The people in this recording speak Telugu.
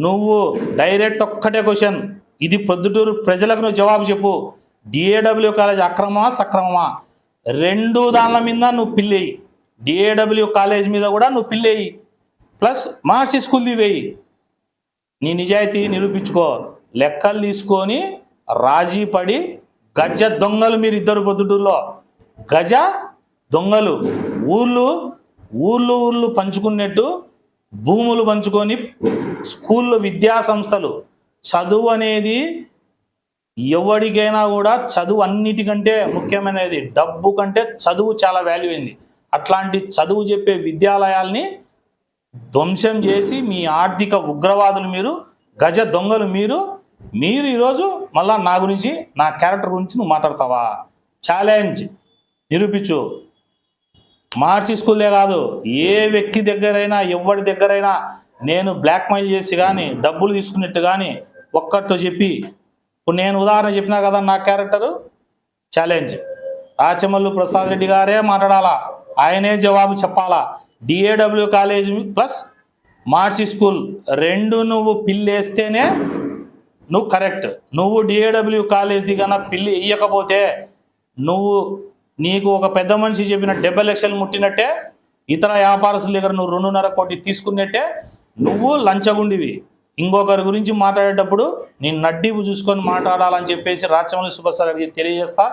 నువ్వు డైరెక్ట్ ఒక్కటే క్వశ్చన్ ఇది ప్రొద్దుటూరు ప్రజలకు నువ్వు జవాబు చెప్పు. డిఏడబ్ల్యూ కాలేజ్ అక్రమమా సక్రమమా? రెండు దానిల మీద నువ్వు పిల్లేయి డిఏడబ్ల్యూ కాలేజ్ మీద కూడా నువ్వు పిల్లేయి ప్లస్ మహర్షి స్కూల్ వేయి. నీ నిజాయితీ నిరూపించుకో. లెక్కలు తీసుకొని రాజీ పడి గజ దొంగలు మీరు ఇద్దరు పొద్దుటూరులో. గజ దొంగలు. ఊర్లు ఊళ్ళు ఊర్లు పంచుకున్నట్టు భూములు పంచుకొని స్కూళ్ళు విద్యా సంస్థలు చదువు అనేది ఎవరికైనా కూడా చదువు అన్నిటికంటే ముఖ్యమైనది. డబ్బు కంటే చదువు చాలా వాల్యూ అయింది. అట్లాంటి చదువు చెప్పే విద్యాలయాల్ని ధ్వంసం చేసి మీ ఆర్థిక ఉగ్రవాదులు మీరు గజ దొంగలు మీరు మీరు ఈరోజు మళ్ళా నా గురించి నా క్యారెక్టర్ గురించి నువ్వు మాట్లాడతావా? ఛాలెంజ్ నిరూపించు. మార్చి స్కూల్లే కాదు ఏ వ్యక్తి దగ్గరైనా ఎవరి దగ్గరైనా నేను బ్లాక్మెయిల్ చేసి కానీ డబ్బులు తీసుకున్నట్టు కానీ ఒక్కటితో చెప్పి ఇప్పుడు నేను ఉదాహరణ చెప్పినా కదా నా క్యారెక్టరు? ఛాలెంజ్. రాచమల్లు ప్రసాద్ రెడ్డి గారే మాట్లాడాలా? ఆయనే జవాబు చెప్పాలా? డిఏడబ్ల్యూ కాలేజ్ ప్లస్ మార్చి స్కూల్ రెండు నువ్వు పిల్లేస్తేనే నువ్వు కరెక్ట్. నువ్వు డిఏడబ్ల్యూ కాలేజ్ది కన్నా పిల్లి వేయకపోతే నువ్వు నీకు ఒక పెద్ద మనిషి చెప్పిన డెబ్బై లక్షలు ముట్టినట్టే ఇతర వ్యాపారస్తుల దగ్గర నువ్వు రెండున్నర కోటి తీసుకున్నట్టే నువ్వు లంచగుండివి. ఇంకొకరి గురించి మాట్లాడేటప్పుడు నేను నడ్డీపు చూసుకొని మాట్లాడాలని చెప్పేసి రాచమల్లి సుభాష్ గారికి తెలియజేస్తా.